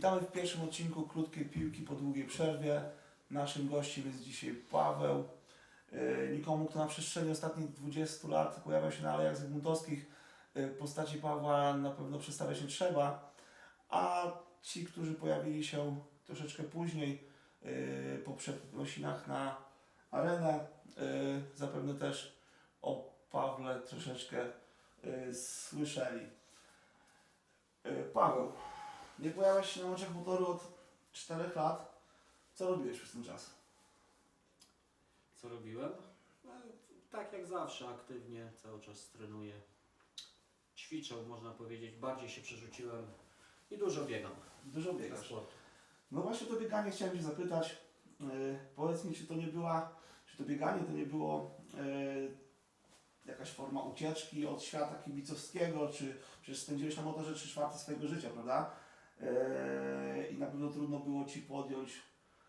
Witamy w pierwszym odcinku krótkiej piłki po długiej przerwie. Naszym gościem jest dzisiaj Paweł. Yy, Nikomu, kto na przestrzeni ostatnich 20 lat pojawiał się na alejach zygmuntowskich, yy, postaci Pawła na pewno przedstawiać nie trzeba, a ci, którzy pojawili się troszeczkę później yy, po przeprosinach na arenę, zapewne też o Pawle troszeczkę słyszeli. Paweł, nie pojawiasz się na meczach motoru od 4 lat. Co robiłeś przez ten czas? Co robiłem? No, tak jak zawsze, aktywnie, cały czas trenuję. Ćwiczę, można powiedzieć, bardziej się przerzuciłem i dużo biegam. Dużo biegasz. No właśnie to bieganie chciałem Cię zapytać. Yy, powiedz mi, czy to nie była, czy to bieganie to nie było yy, jakaś forma ucieczki od świata kibicowskiego, czy przecież spędziłeś na motorze 3 czwarte swojego życia, prawda? Yy, I na pewno trudno było Ci podjąć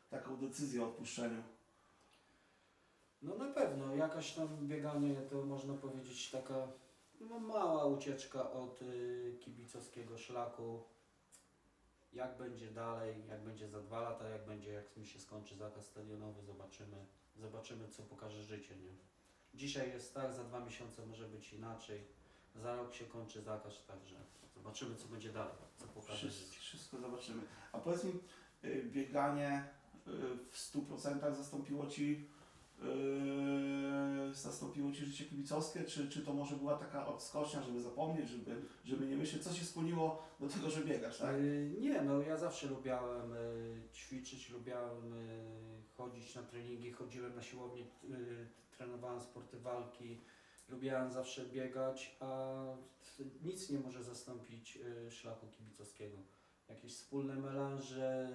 taką decyzję o odpuszczeniu. No na pewno, jakaś tam bieganie to można powiedzieć taka no, mała ucieczka od y, kibicowskiego szlaku. Jak będzie dalej, jak będzie za dwa lata, jak będzie, jak mi się skończy zakaz stadionowy, zobaczymy. Zobaczymy, co pokaże życie, nie? Dzisiaj jest tak, za dwa miesiące może być inaczej. Za rok się kończy zakaz, także zobaczymy, co będzie dalej, co pokaże Wszystko, życie. wszystko zobaczymy. A powiedz mi, yy, bieganie yy, w 100% zastąpiło Ci yy, zastąpiło Ci życie kibicowskie, czy, czy to może była taka odskocznia, żeby zapomnieć, żeby, żeby nie myśleć, co się skłoniło do tego, że biegasz, tak? Y, Nie, no ja zawsze lubiałem y, ćwiczyć, lubiałem y, chodzić na treningi, chodziłem na siłownię, y, trenowałem sporty walki, lubiałem zawsze biegać, a nic nie może zastąpić y, szlaku kibicowskiego. Jakieś wspólne melanże,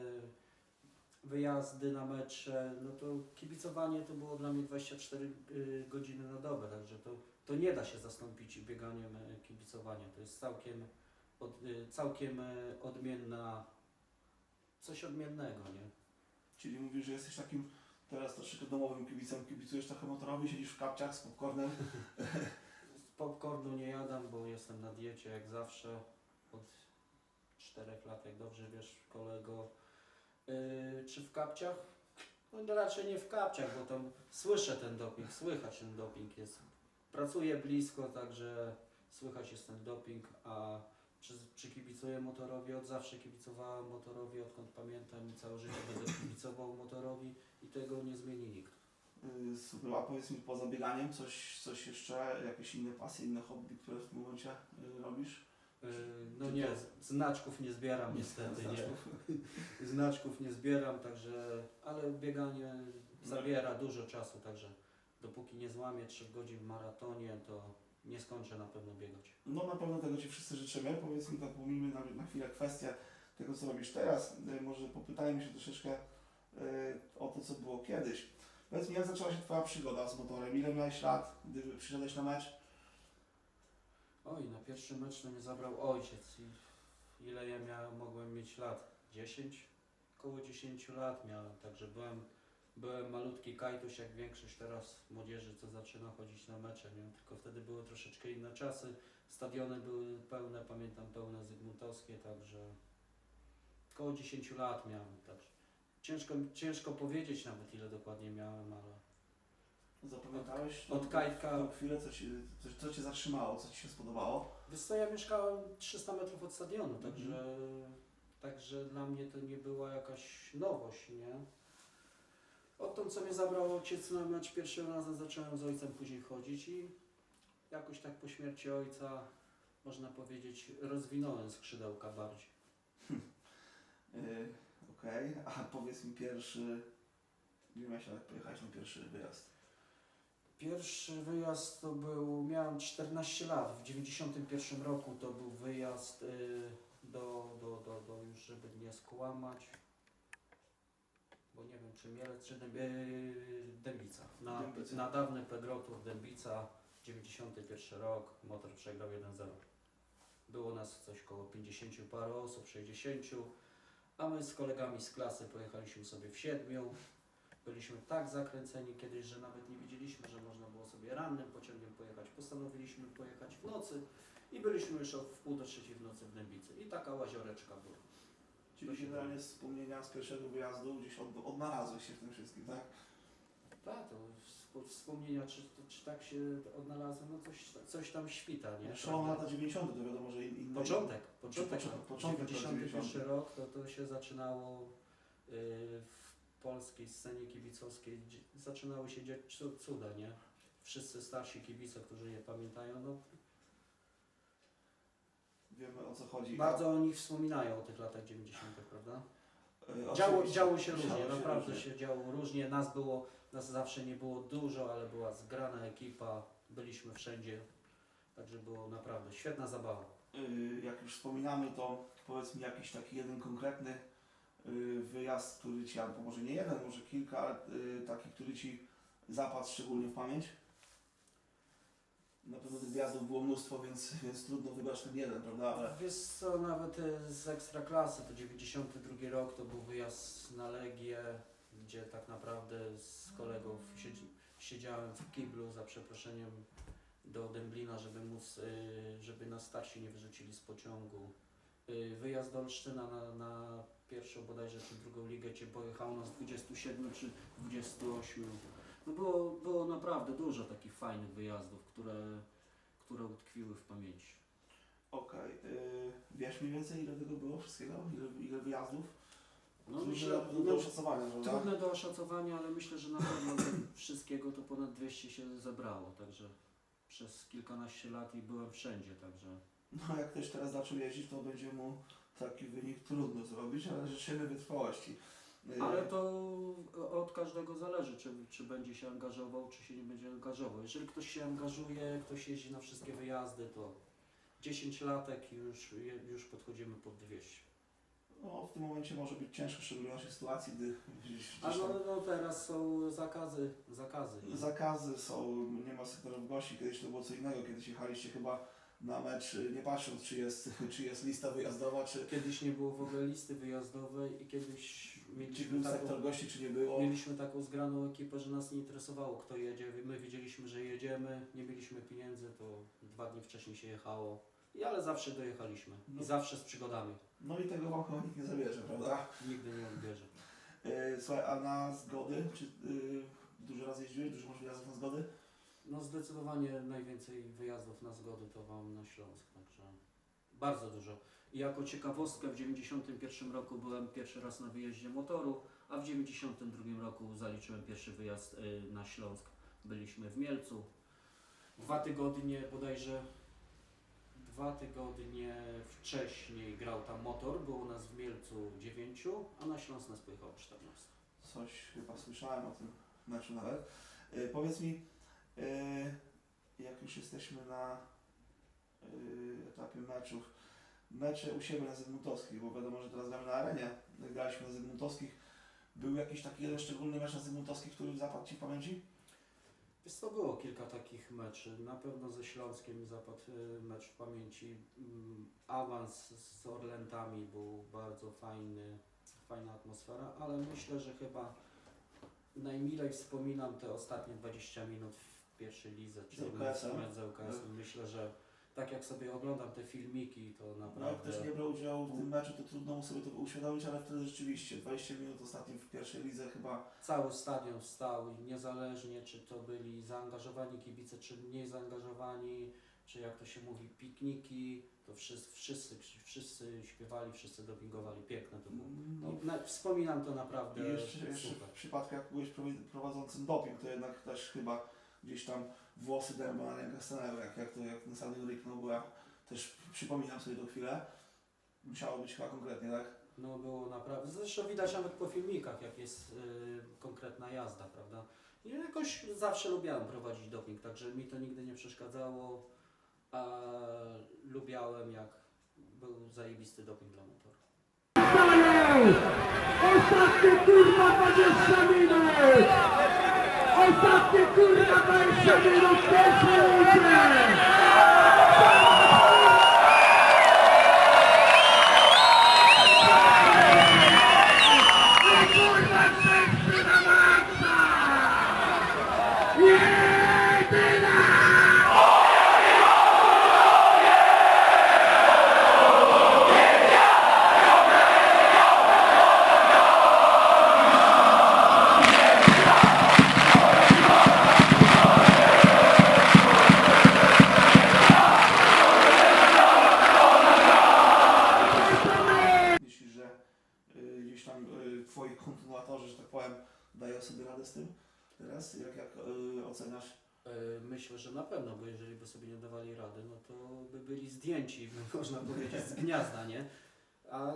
wyjazdy na mecze, no to kibicowanie to było dla mnie 24 y, godziny na dobę, także to, to nie da się zastąpić bieganiem y, kibicowania. To jest całkiem od, całkiem odmienna, coś odmiennego, nie? Czyli mówisz, że jesteś takim teraz troszeczkę domowym kibicem, kibicujesz trochę motorowi, siedzisz w kapciach z popcornem. Z popcornu nie jadam, bo jestem na diecie jak zawsze od czterech lat, jak dobrze wiesz, kolego. Yy, czy w kapciach? No raczej nie w kapciach, bo tam słyszę ten doping, słychać ten doping jest. Pracuję blisko, także słychać jest ten doping, a czy, czy kibicuję motorowi? Od zawsze kibicowałem motorowi, odkąd pamiętam i całe życie będę kibicował motorowi i tego nie zmieni nikt. Yy, Super, a powiedz mi poza bieganiem coś, coś jeszcze, jakieś inne pasje, inne hobby, które w tym momencie yy, robisz? Yy, no Czy nie, to- z- znaczków nie zbieram niestety, nie. Znaczków? Znaczków nie zbieram, także, ale bieganie zabiera dużo czasu, także dopóki nie złamię 3 godzin w maratonie, to nie skończę na pewno biegać. No na pewno tego Ci wszyscy życzymy. Powiedz mi tak, pomijmy na, na chwilę kwestię tego, co robisz teraz. Yy, Może popytajmy się troszeczkę yy, o to, co było kiedyś. Powiedz mi, jak zaczęła się Twoja przygoda z motorem? Ile miałeś lat, gdy przyszedłeś na mecz? Oj, na pierwszy mecz to mnie zabrał ojciec i ile ja miałem, mogłem mieć lat? 10? Około 10 lat miałem, także byłem, byłem malutki kajtuś jak większość teraz młodzieży, co zaczyna chodzić na mecze, nie? tylko wtedy były troszeczkę inne czasy, stadiony były pełne, pamiętam pełne zygmuntowskie, także około 10 lat miałem, także ciężko, ciężko powiedzieć nawet ile dokładnie miałem, ale Zapamiętałeś Od tą- Kajtka. tą chwilę, co, ci, co, co Cię zatrzymało, co Ci się spodobało? Wiesz co, ja mieszkałem 300 metrów od stadionu, także, także dla mnie to nie była jakaś nowość, nie? Odtąd co mnie zabrał ojciec na mecz pierwszym razem zacząłem z ojcem później chodzić i jakoś tak po śmierci ojca, można powiedzieć, rozwinąłem skrzydełka bardziej. Yy, Okej, a powiedz mi pierwszy, ile miałeś lat, pojechałeś na pierwszy wyjazd? Pierwszy wyjazd to był, miałem 14 lat, w 91 roku to był wyjazd y, do, do, do, do, już żeby nie skłamać, bo nie wiem czy Mielec czy Dęb, y, Dębica, na, Dębica. na dawny Pegrotów Dębica, 91 rok, motor przegrał 1-0. Było nas coś koło 50 paru osób, 60, a my z kolegami z klasy pojechaliśmy sobie w siedmiu, Byliśmy tak zakręceni kiedyś, że nawet nie wiedzieliśmy, że można było sobie rannym pociągiem pojechać. Postanowiliśmy pojechać w nocy i byliśmy już o w pół do trzeciej w nocy w Dębicy. I taka łazioreczka była. Czyli generalnie wspomnienia z pierwszego wyjazdu gdzieś od, odnalazłeś się w tym wszystkim, tak? Tak, to wsp- wspomnienia, czy, czy tak się odnalazłem, no coś, coś tam świta, nie? Szalone lata 90. to wiadomo, że in, inne... Początek, początek, Począ- początek lat 91 90. rok, to, to się zaczynało y, w polskiej scenie kibicowskiej, zaczynały się dziać cu- cuda, nie? Wszyscy starsi kibice, którzy je pamiętają, no, Wiemy o co chodzi. bardzo o nich wspominają, o tych latach 90., prawda? E, Działo, oczywiście. działo się różnie, Działo się naprawdę różnie. się działo różnie. Nas było, nas zawsze nie było dużo, ale była zgrana ekipa, byliśmy wszędzie, także było naprawdę świetna zabawa. Y, Jak już wspominamy, to powiedz mi jakiś taki jeden konkretny y, wyjazd, który Ci, albo może nie jeden, może kilka, ale y, taki, który Ci zapadł szczególnie w pamięć? Na pewno tych wyjazdów było mnóstwo, więc, więc trudno wybrać ten jeden, prawda? Ale Wiesz co, nawet e, z Ekstraklasy, to 92 rok, to był wyjazd na Legię, gdzie tak naprawdę z kolegów siedzi, siedziałem w kiblu, za przeproszeniem, do Dęblina, żeby móc, y, żeby nas starsi nie wyrzucili z pociągu. Y, Wyjazd do Olsztyna na, na pierwszą bodajże czy drugą ligę, gdzie pojechało nas 27 czy 28. No było, było naprawdę dużo takich fajnych wyjazdów, które, które utkwiły w pamięci. okej, y, wiesz mniej więcej ile tego było wszystkiego? Ile, ile wyjazdów? No, Trudne myślę, do, do no, oszacowania, prawda? trudne do oszacowania, ale myślę, że na pewno ze wszystkiego to ponad 200 się zebrało, także przez kilkanaście lat i byłem wszędzie, także No jak ktoś teraz zaczął jeździć, to będzie mu taki wynik trudno zrobić, ale życzymy wytrwałości. Y, Ale to od każdego zależy, czy, czy będzie się angażował, czy się nie będzie angażował. Jeżeli ktoś się angażuje, ktoś jeździ na wszystkie wyjazdy, to 10 latek i już, już podchodzimy pod 200. No, w tym momencie może być ciężko, w naszej sytuacji, gdy gdzieś, A no, no teraz są zakazy, zakazy. zakazy są, nie ma sektorów gości, kiedyś to było co innego, kiedyś jechaliście chyba na mecz, y, nie patrząc czy jest, czy jest lista wyjazdowa, czy, Kiedyś nie było w ogóle listy wyjazdowej i kiedyś czy mieliśmy był taką, sektor gości, czy nie było. mieliśmy taką zgraną ekipę, że nas nie interesowało kto jedzie. My wiedzieliśmy, że jedziemy, nie mieliśmy pieniędzy, to dwa dni wcześniej się jechało. I ale zawsze dojechaliśmy. No. I zawsze z przygodami. No i tego wam nikt nie zabierze, prawda? Nigdy nie odbierze. Y, Słuchaj, a na zgody, czy y, dużo razy jeździłeś, dużo masz wyjazdów na zgody? No zdecydowanie najwięcej wyjazdów na zgody to mam na Śląsk, także bardzo dużo. Jako ciekawostkę w 91 roku byłem pierwszy raz na wyjeździe motoru, a w 92 roku zaliczyłem pierwszy wyjazd y, na Śląsk. Byliśmy w Mielcu. Dwa tygodnie bodajże dwa tygodnie wcześniej grał tam motor, było nas w Mielcu 9, a na Śląsk nas pojechało 14. Coś chyba słyszałem o tym meczu nawet. Y, powiedz mi, y, jak już jesteśmy na etapie meczów, mecze u siebie na Zygmuntowskich, bo wiadomo, że teraz gramy na arenie, graliśmy na Zygmuntowskich, był jakiś taki jeden szczególny mecz na Zygmuntowskich, który zapadł Ci w pamięci? Wiesz co, było kilka takich meczy. Na pewno ze Śląskiem zapadł y, mecz w pamięci. Mm, Awans z Orlentami był bardzo fajny, fajna atmosfera, ale myślę, że chyba najmilej wspominam te ostatnie 20 minut w pierwszej lidze, czyli mecz z UKS-em. Myślę, że tak jak sobie oglądam te filmiki, to No, jak naprawdę... ktoś nie brał udziału w tym meczu, to trudno mu sobie to uświadomić, ale wtedy rzeczywiście 20 minut ostatnim w pierwszej lidze chyba Cały stadion wstał i niezależnie czy to byli zaangażowani kibice, czy mniej zaangażowani, czy jak to się mówi, pikniki, to wszyscy, wszyscy, wszyscy śpiewali, wszyscy dopingowali. Piękne to było. no, I na, wspominam to I naprawdę jeszcze, jeszcze super. w przypadku jak byłeś prowadzącym doping, to jednak też chyba gdzieś tam włosy dęba na rękach stanęły, jak, jak to jak na stadion ryknął, bo ja też przypominam sobie to chwilę. Musiało być chyba konkretnie, tak? No było naprawdę, zresztą widać nawet po filmikach, jak jest y, konkretna jazda, prawda? I jakoś zawsze lubiałem prowadzić doping, także mi to nigdy nie przeszkadzało, a lubiałem jak był zajebisty doping dla motoru. Ostatnie kurwa 20 minut! Ostatnie kurwa 20 minut pierwszej rundy! Można powiedzieć, z gniazda, nie? A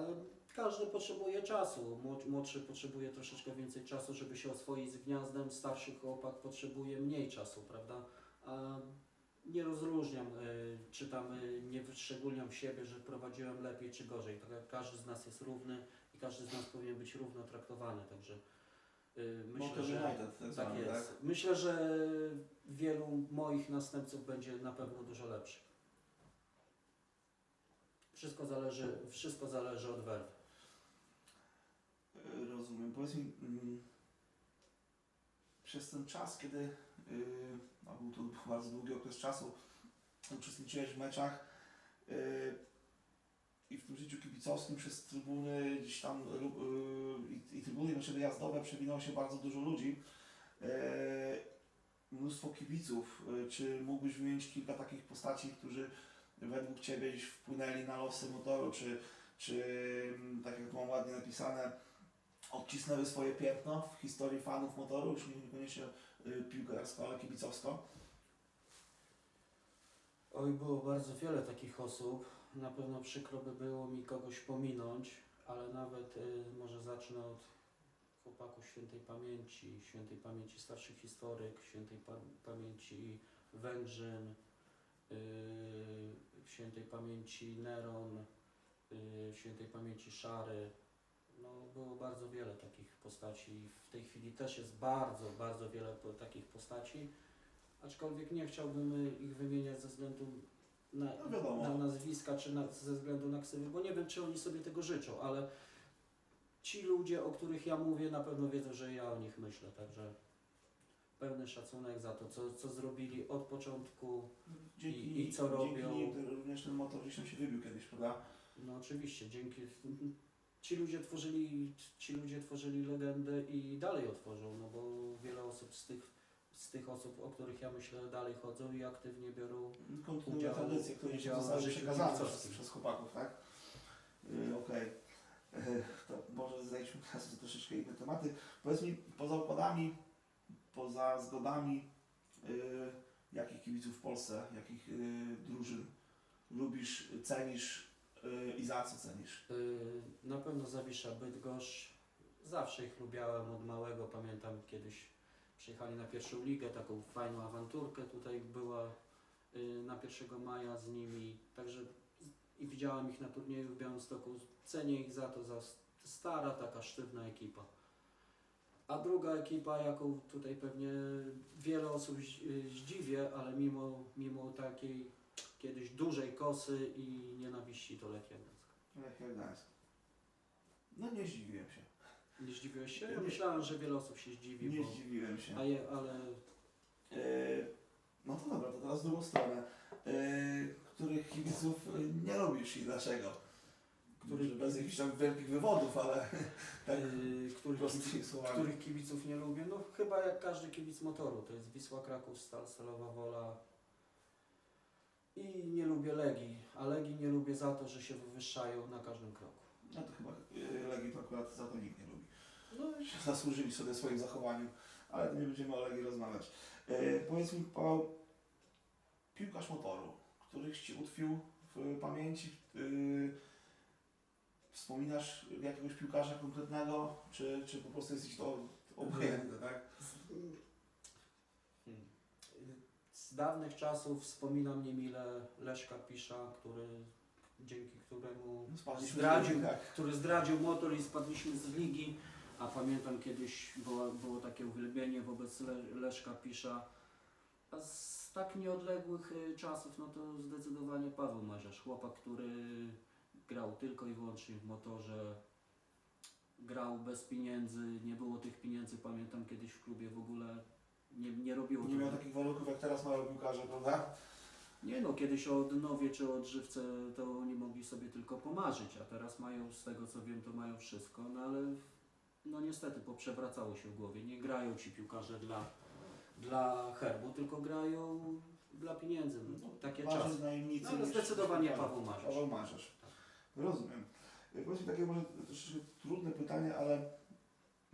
każdy potrzebuje czasu. Młod- Młodszy potrzebuje troszeczkę więcej czasu, żeby się oswoić z gniazdem, starszy chłopak potrzebuje mniej czasu, prawda? A nie rozróżniam, e, czy tam e, nie wyszczególniam siebie, że prowadziłem lepiej czy gorzej. Tak jak każdy z nas jest równy i każdy z nas powinien być równo traktowany, także e, myślę, że... Tak Tak jest. tak? Myślę, że wielu moich następców będzie na pewno dużo lepszych. Wszystko zależy, wszystko zależy od werwy. Y, Rozumiem. Powiedz mi, mm, przez ten czas, kiedy, y, a był to bardzo długi okres czasu, uczestniczyłeś w meczach y, i w tym życiu kibicowskim przez trybuny gdzieś tam y, i, trybuny mecze wyjazdowe przewinęło się bardzo dużo ludzi. Y, Mnóstwo kibiców. Y, Czy mógłbyś wymienić kilka takich postaci, którzy według Ciebie gdzieś wpłynęli na losy motoru, czy, czy mm, tak jak mam ładnie napisane, odcisnęły swoje piętno w historii fanów motoru, już niekoniecznie y, piłkarsko, ale kibicowsko. Oj, było bardzo wiele takich osób. Na pewno przykro by było mi kogoś pominąć, ale nawet y, może zacznę od chłopaków świętej pamięci, świętej pamięci starszy historyk, świętej pa pamięci Węgrzyn, y, świętej pamięci Neron, y, świętej pamięci Szary. No, było bardzo wiele takich postaci. W tej chwili też jest bardzo, bardzo wiele takich postaci. Aczkolwiek nie chciałbym ich wymieniać ze względu na, No na nazwiska, czy na, ze względu na ksywy, bo nie wiem, czy oni sobie tego życzą, ale ci ludzie, o których ja mówię, na pewno wiedzą, że ja o nich myślę, także pełny szacunek za to, co, co zrobili od początku. Dzięki, I- i co dzięki robią? nim to również ten motor gdzieś tam się wybił kiedyś, prawda? No oczywiście, dzięki... Ci ludzie tworzyli, ci ludzie tworzyli legendę i dalej otworzą, no bo wiele osób z tych, z tych osób, o których ja myślę, dalej chodzą i aktywnie biorą Kontynuuje Udział- tradycje, które gdzieś udział zostały życiu przekazane przez, przez chłopaków, tak? Yy, Okej. Yy, To może zejdźmy teraz do troszeczkę inne tematy. Powiedz mi, poza układami, poza zgodami, yy, jakich kibiców w Polsce, jakich yy, drużyn lubisz, cenisz yy, i za co cenisz? Na pewno Zawisza Bydgoszcz. Zawsze ich lubiałem od małego. Pamiętam kiedyś przyjechali na pierwszą ligę, taką fajną awanturkę tutaj była na 1 maja z nimi. Także i widziałem ich na turnieju w Białymstoku. Cenię ich za to, za stara, taka sztywna ekipa. A druga ekipa, jaką tutaj pewnie wiele osób zd- zdziwię, ale mimo, mimo takiej kiedyś dużej kosy i nienawiści, to Lechia Gdańsk. Lechia Gdańsk. No nie zdziwiłem się. Nie zdziwiłeś się? Ja myślałem, że wiele osób się zdziwi, Nie bo... zdziwiłem się. A je, ale Yy, No to dobra, to teraz drugą stronę. Yy, Których kibiców nie lubisz i dlaczego? Których bez jakichś tam wielkich wywodów, ale tak yy, których, prostymi kibic, słowami. których kibiców nie lubię? No chyba jak każdy kibic motoru. To jest Wisła Kraków, Stal Stalowa Wola. I nie lubię Legii. A Legii nie lubię za to, że się wywyższają na każdym kroku. No to chyba yy, Legii to akurat za to nikt nie lubi. No Zasłużyli sobie swoim zachowaniem, ale nie będziemy o Legii rozmawiać. Yy, Powiedz mi, Paweł, piłkarz motoru, któryś Ci utkwił w pamięci, yy, wspominasz jakiegoś piłkarza konkretnego, czy, czy po prostu jesteś to obojętny, tak? Hmm. Z dawnych czasów wspominam niemile Leszka Pisza, który, dzięki któremu Spadliśmy z zdradził, Legii, tak. który zdradził motor i spadliśmy z ligi. A pamiętam kiedyś było, było takie uwielbienie wobec Le, Leszka Pisza. A z tak nieodległych y, czasów, no to zdecydowanie Paweł Marzasz. Chłopak, który grał tylko i wyłącznie w motorze. Grał bez pieniędzy, nie było tych pieniędzy. Pamiętam kiedyś w klubie w ogóle nie, nie robiło Nie tego. miał takich warunków jak teraz mają piłkarze, prawda? Nie no, kiedyś o Dnowie czy o Drzywce to oni mogli sobie tylko pomarzyć, a teraz mają, z tego co wiem, to mają wszystko, no ale no niestety poprzewracało się w głowie. Nie grają ci piłkarze dla, dla herbu, tylko grają dla pieniędzy. No, takie czasy. najemnicy. No ale niż- zdecydowanie Paweł Marzysz. Paweł Marzysz. Rozumiem. Y, Powiedz mi takie może troszeczkę trudne pytanie, ale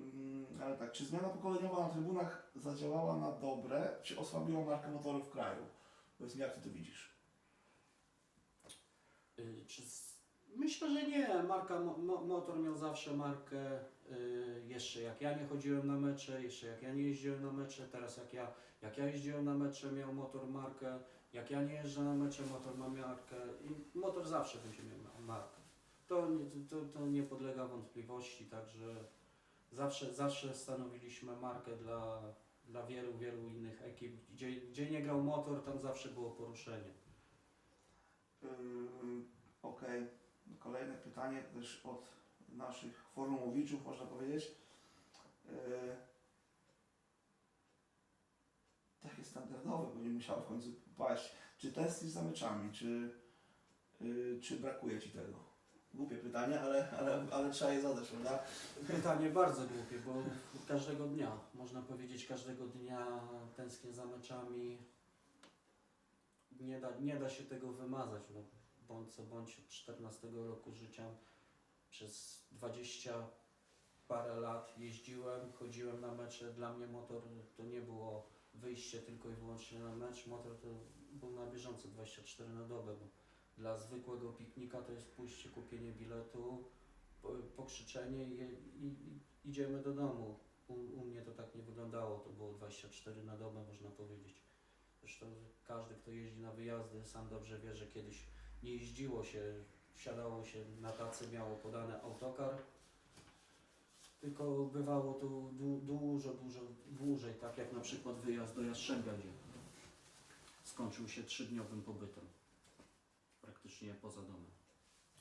Mm, Ale tak, czy zmiana pokoleniowa na trybunach zadziałała na dobre, czy osłabiła markę motoru w kraju? Powiedz mi, jak ty to widzisz? Y. Myślę, że nie. Marka mo, Motor miał zawsze markę. y, jeszcze jak ja nie chodziłem na mecze, jeszcze jak ja nie jeździłem na mecze, teraz jak ja, jak ja jeździłem na mecze, miał Motor markę. Jak ja nie jeżdżę na mecze, Motor ma markę. I Motor zawsze będzie miał markę. To, to, to nie podlega wątpliwości, także zawsze, zawsze stanowiliśmy markę dla, dla wielu, wielu innych ekip. Gdzie, gdzie nie grał Motor, tam zawsze było poruszenie. Yy, Okej, kolejne pytanie też od naszych forumowiczów, można powiedzieć. Yy, takie standardowe, bo nie musiało w końcu paść. Czy tęsknisz za meczami, czy, czy brakuje Ci tego? Głupie pytanie, ale, ale, ale trzeba je zadać, prawda? Pytanie bardzo głupie, bo każdego dnia, można powiedzieć, każdego dnia tęsknię za meczami. Nie da, nie da się tego wymazać, no, bądź co bądź od 14 roku życia przez 20 parę lat jeździłem, chodziłem na mecze. Dla mnie motor to nie było wyjście tylko i wyłącznie na mecz. Motor to był na bieżąco 24 na dobę, bo dla zwykłego piknika to jest pójście, kupienie biletu, po- pokrzyczenie i, i, i idziemy do domu. U, u mnie to tak nie wyglądało, to było 24 na dobę, można powiedzieć. Zresztą każdy, kto jeździ na wyjazdy, sam dobrze wie, że kiedyś nie jeździło się, wsiadało się na tacy, miało podane autokar, tylko bywało to du, dużo, dużo dłużej, tak jak na przykład wyjazd do Jastrzębia, gdzie skończył się trzydniowym pobytem, praktycznie poza domem.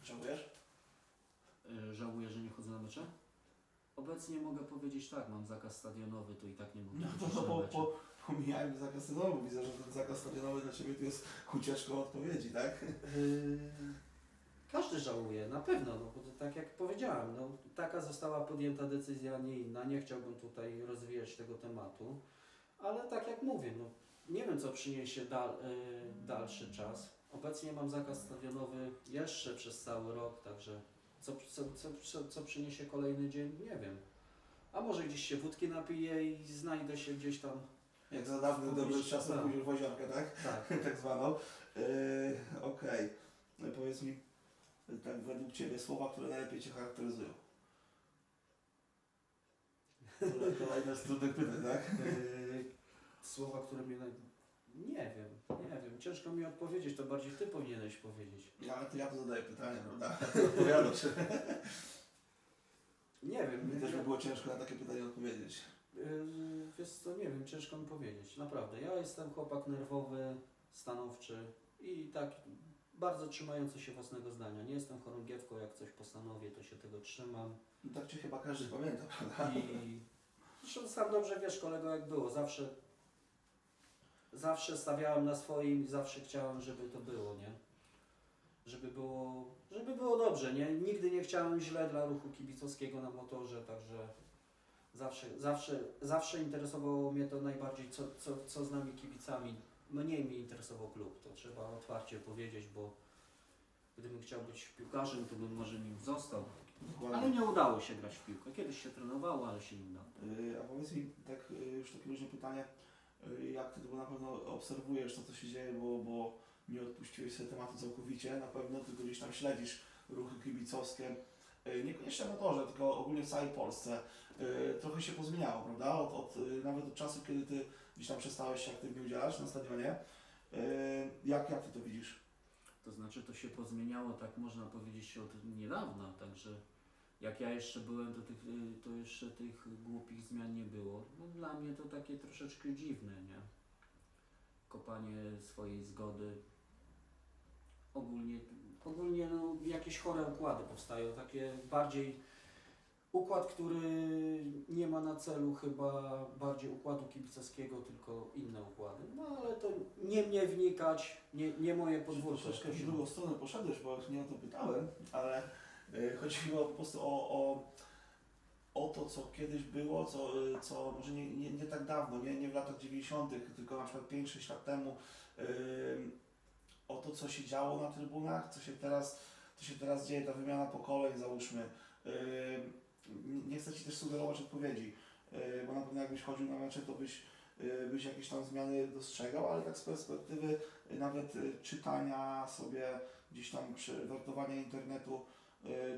Żałujesz? Y, Żałuję, że nie chodzę na mecze? Obecnie mogę powiedzieć tak, mam zakaz stadionowy, to i tak nie mogę No to no, na po, po, pomijajmy zakaz stadionowy. Widzę, że ten zakaz stadionowy dla Ciebie to jest ucieczką odpowiedzi, tak? Yy, Każdy żałuje, na pewno, no, bo to tak jak powiedziałem, no, taka została podjęta decyzja, nie inna. Nie chciałbym tutaj rozwijać tego tematu, ale tak jak mówię, no, nie wiem co przyniesie dal, yy, dalszy czas. Obecnie mam zakaz stadionowy jeszcze przez cały rok, także co, co, co, co, przyniesie kolejny dzień, nie wiem. A może gdzieś się wódki napiję i znajdę się gdzieś tam. Jak za dawnych Mówisz, dobrych czasów tak. pójdziesz w łazienkę, tak? Tak. tak zwaną. Yy, Okej. No i Powiedz mi, tak według Ciebie słowa, które najlepiej Cię charakteryzują. Kole- Kolejne z trudnych pytań, tak? Yy, słowa, które mnie. Nie wiem, nie wiem. Ciężko mi odpowiedzieć, to bardziej ty powinieneś powiedzieć. No, ale to ja tu zadaję pytania, prawda? Odpowiadasz. Nie wiem. Mi też ja- by było ciężko na takie pytanie odpowiedzieć. Yy, wiesz co, nie wiem, ciężko mi powiedzieć. Naprawdę. Ja jestem chłopak nerwowy, stanowczy i tak bardzo trzymający się własnego zdania. Nie jestem chorągiewką, jak coś postanowię, to się tego trzymam. No tak Cię chyba każdy pamięta, prawda? I zresztą sam dobrze wiesz, kolego, jak było. Zawsze, zawsze stawiałem na swoim i zawsze chciałem, żeby to było, nie? Żeby było, żeby było dobrze, nie? Nigdy nie chciałem źle dla ruchu kibicowskiego na motorze, także zawsze, zawsze, zawsze interesowało mnie to najbardziej, co, co, co z nami kibicami. Mniej mnie interesował klub, to trzeba otwarcie powiedzieć, bo gdybym chciał być piłkarzem, to bym może nim został. Dokładnie. Ale nie udało się grać w piłkę. Kiedyś się trenowało, ale się nie udało. Yy, A powiedz mi, tak yy, już takie luźne pytanie, jak Ty to na pewno obserwujesz to, co się dzieje, bo, bo nie odpuściłeś sobie tematu całkowicie, na pewno tylko gdzieś tam śledzisz ruchy kibicowskie, yy, niekoniecznie na motorze, tylko ogólnie w całej Polsce. Yy, Trochę się pozmieniało, prawda? Od, od, nawet od czasu, kiedy Ty gdzieś tam przestałeś się aktywnie udzielać na stadionie. Jak, jak Ty to widzisz? To znaczy to się pozmieniało, tak można powiedzieć, od niedawna, także jak ja jeszcze byłem, to, tych, y, to jeszcze tych głupich zmian nie było. No, dla mnie to takie troszeczkę dziwne, nie? Kopanie swojej zgody. Ogólnie, ogólnie no, jakieś chore układy powstają, takie bardziej układ, który nie ma na celu chyba bardziej układu kibicowskiego, tylko inne układy. No ale to nie mnie wnikać, nie, nie moje podwórko. Troszeczkę w drugą stronę poszedłeś, bo nie o to pytałem, ale chodziło po prostu o, o, o to, co kiedyś było, co, y, co może nie, nie, nie tak dawno, nie, nie w latach 90., tylko na przykład 5-6 lat temu, y, o to, co się działo na trybunach, co się teraz, co się teraz dzieje, ta wymiana pokoleń, załóżmy. Nie, chcę Ci też sugerować odpowiedzi, bo na pewno jakbyś chodził na mecze, to byś, byś jakieś tam zmiany dostrzegał, ale tak z perspektywy nawet czytania sobie, gdzieś tam przewertowania internetu,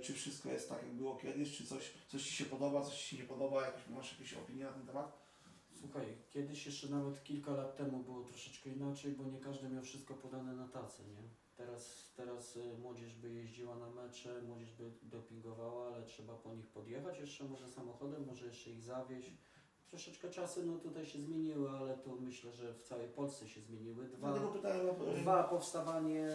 czy wszystko jest tak, jak było kiedyś, czy coś, coś Ci się podoba, coś Ci się nie podoba, jakieś, masz jakieś opinie na ten temat? Słuchaj, kiedyś jeszcze nawet kilka lat temu było troszeczkę inaczej, bo nie każdy miał wszystko podane na tacy, nie? Teraz, teraz y, młodzież by jeździła na mecze, młodzież by dopingowała, ale trzeba po nich podjechać jeszcze może samochodem, może jeszcze ich zawieźć. Troszeczkę czasy no tutaj się zmieniły, ale to myślę, że w całej Polsce się zmieniły. Dwa, dwa powstawanie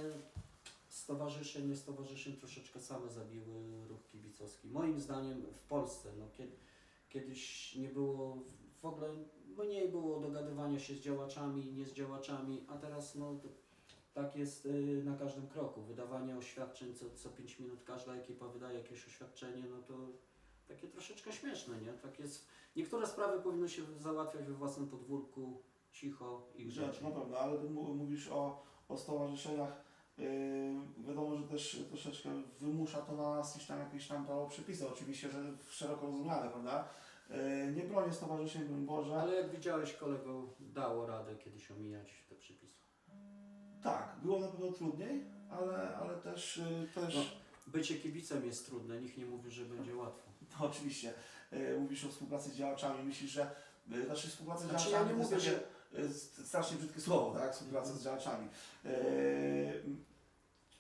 stowarzyszeń, nie stowarzyszeń troszeczkę same zabiły ruch kibicowski. Moim zdaniem w Polsce, no kiedy, kiedyś nie było w ogóle, mniej było dogadywania się z działaczami, nie z działaczami, a teraz no tak jest y, na każdym kroku. Wydawanie oświadczeń co, co 5 minut każda ekipa wydaje jakieś oświadczenie, no to takie troszeczkę śmieszne, nie? Tak jest. Niektóre sprawy powinno się załatwiać we własnym podwórku, cicho i Rzecz, grzecznie. na pewno, ale ty mówisz o, o stowarzyszeniach. Yy, też troszeczkę wymusza to na nas gdzieś tam jakieś tam prawo przepisy, oczywiście, że szeroko rozumiane, prawda? Yy, nie bronię stowarzyszeń, broń Boże. Ale jak widziałeś, kolego, dało radę kiedyś omijać te przepisy. Tak, było na pewno trudniej, ale, ale też, yy, też No. Bycie kibicem jest trudne, nikt nie mówi, że będzie łatwo. no, oczywiście, yy, mówisz o współpracy z działaczami, myślisz, że znaczy współpraca z Znaczy, działaczami ja nie to jest mówię, takie, yy, st- strasznie brzydkie słowo, tak? Współpraca z działaczami. Yy,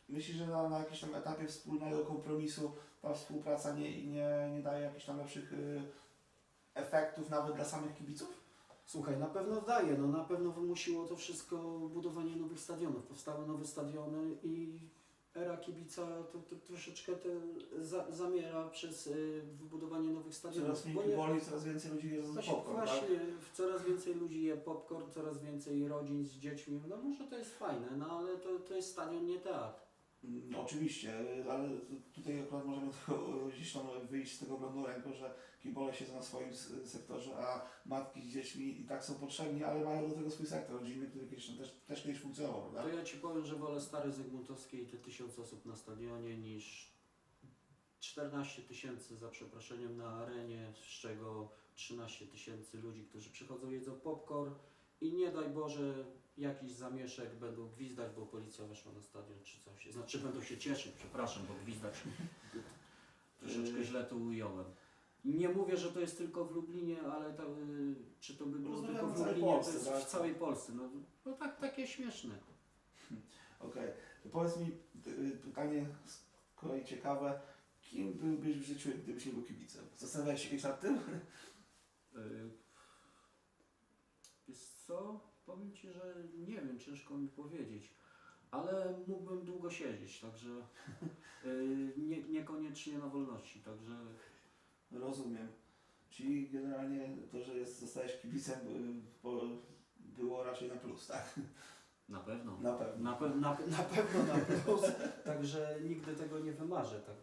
myślisz, że na, na jakimś tam etapie wspólnego kompromisu ta współpraca nie, nie, nie daje jakichś tam lepszych yy, efektów nawet dla samych kibiców? Słuchaj, na pewno daje, no na pewno wymusiło to wszystko budowanie nowych stadionów. Powstały nowe stadiony i era kibica to, to troszeczkę te za, zamiera przez y, wybudowanie nowych stadionów. Coraz mniej nie- boli, coraz więcej ludzi jest za Właśnie, popcorn, tak? właśnie coraz więcej ludzi je popcorn, coraz więcej rodzin z dziećmi. No może to jest fajne, no ale to, to jest stadion, nie teatr. Mm, Oczywiście, ale tutaj akurat możemy tylko gdzieś tam wyjść z tego oglądu ręką, że kibole siedzą na swoim sektorze, a matki z dziećmi i tak są potrzebni, ale mają do tego swój sektor rodzinny, który kiedyś tam też, też kiedyś funkcjonował, To prawda? ja Ci powiem, że wolę Stary Zygmuntowskie i te tysiąc osób na stadionie niż 14 tysięcy za przeproszeniem na arenie, z czego 13 tysięcy ludzi, którzy przychodzą, jedzą popcorn i nie daj Boże jakiś zamieszek, będą gwizdać, bo policja weszła na stadion czy coś. Znaczy będą się cieszyć, przepraszam, bo gwizdać troszeczkę źle to ująłem. Nie mówię, że to jest tylko w Lublinie, ale to, y, czy to by było Rozmawiamy tylko w Lublinie, Polsce, to jest tak? w całej Polsce. No, no tak, takie śmieszne. Okej, powiedz mi y, pytanie z kolei ciekawe, kim byłbyś w życiu, gdybyś nie był kibicem? Zastanawiałeś się kiedyś nad tym? Yy, Wiesz co? Powiem Ci, że nie wiem, ciężko mi powiedzieć. Ale mógłbym długo siedzieć, także yy, nie, niekoniecznie na wolności, także Rozumiem. Czyli generalnie to, że jest, zostałeś kibicem y, po, było raczej na plus, tak? na pewno. Na pewno. Na, pe- na, na pewno na plus, także nigdy tego nie wymarzę. Tak.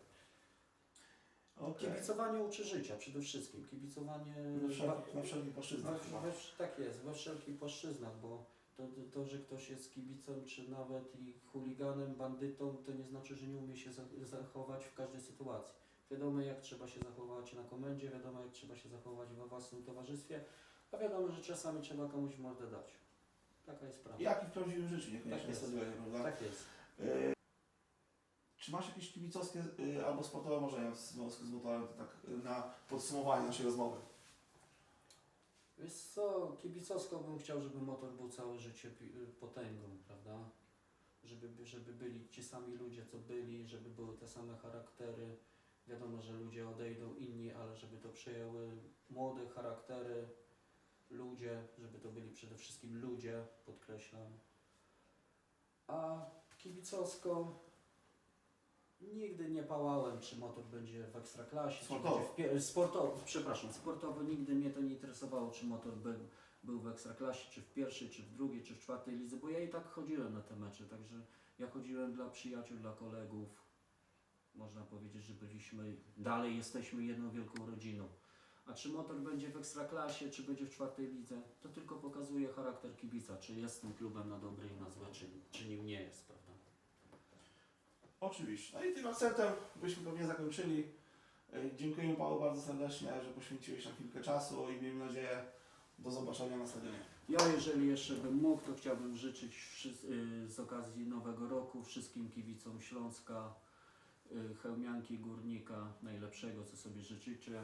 Okej. Kibicowanie uczy życia przede wszystkim. Kibicowanie Na wszelkich, na wszelkich płaszczyznach tak jest, we wszelkich płaszczyznach, bo to, to, że ktoś jest kibicem, czy nawet i chuliganem, bandytą, to nie znaczy, że nie umie się za- zachować w każdej sytuacji. Wiadomo, jak trzeba się zachować na komendzie, wiadomo, jak trzeba się zachować we własnym towarzystwie, a wiadomo, że czasami trzeba komuś mordę dać. Taka jest prawda. Jak i w prawdziwym życiu, niekoniecznie Tak jest. stadionie, prawda? Tak jest. Y, Czy masz jakieś kibicowskie y, albo sportowe marzenia w związku z motorem, to tak y, na podsumowanie naszej rozmowy? Wiesz co, kibicowsko bym chciał, żeby motor był całe życie pi- potęgą, prawda? Żeby, żeby byli ci sami ludzie, co byli, żeby były te same charaktery. Wiadomo, że ludzie odejdą inni, ale żeby to przejęły młode charaktery, ludzie, żeby to byli przede wszystkim ludzie, podkreślam. A kibicowsko nigdy nie pałałem, czy motor będzie w ekstraklasie, czy Sportowo. będzie w sportowo, przepraszam, sportowo nigdy mnie to nie interesowało, czy motor był, był w ekstraklasie, czy w pierwszej, czy w drugiej, czy w czwartej lidze, bo ja i tak chodziłem na te mecze, także ja chodziłem dla przyjaciół, dla kolegów. Można powiedzieć, że byliśmy, dalej jesteśmy jedną wielką rodziną. A czy motor będzie w ekstraklasie, czy będzie w czwartej lidze, to tylko pokazuje charakter kibica, czy jest tym klubem na dobre i na złe, czy, czy nim nie jest, prawda? Oczywiście. No i tym akcentem byśmy pewnie zakończyli. Y, Dziękujemy Paweł bardzo serdecznie, że poświęciłeś nam chwilkę czasu i miejmy nadzieję do zobaczenia na stadionie. Ja, jeżeli jeszcze bym mógł, to chciałbym życzyć y, z okazji Nowego Roku wszystkim kibicom Śląska, y, Chełmianki, Górnika najlepszego, co sobie życzycie.